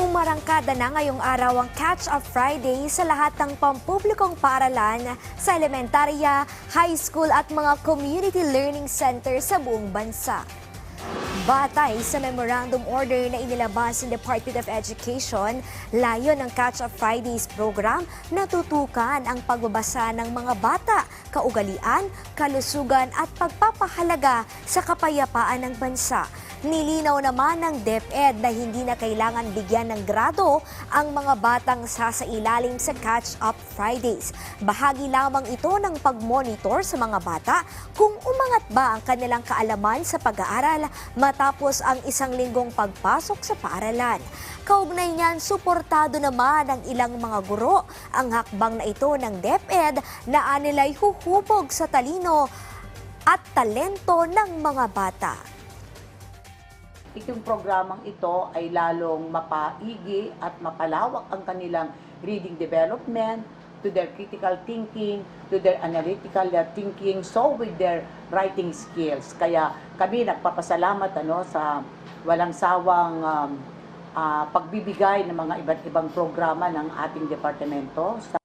Umarangkada na ngayong araw ang Catch Up Friday sa lahat ng pampublikong paaralan sa elementarya, high school at mga community learning center sa buong bansa. Batay sa memorandum order na inilabas ng Department of Education, layo ng Catch Up Fridays program natutukan ang pagbabasa ng mga bata, kaugalian, kalusugan at pagpapahalaga sa kapayapaan ng bansa. Nilinaw naman ng DepEd na hindi na kailangan bigyan ng grado ang mga batang sasailalim sa Catch Up Fridays. Bahagi lamang ito ng pag-monitor sa mga bata kung umangat ba ang kanilang kaalaman sa pag-aaral matapos ang isang linggong pagpasok sa paaralan. Kaugnay niyan, suportado naman ng ilang mga guro ang hakbang na ito ng DepEd na anilay huhubog sa talino at talento ng mga bata. Itong programang ito ay lalong mapaigi at mapalawak ang kanilang reading development, to their critical thinking, to their analytical thinking, so with their writing skills. Kaya kami nagpapasalamat ano sa walang sawang um, ah, pagbibigay ng mga iba't ibang programa ng ating departamento sa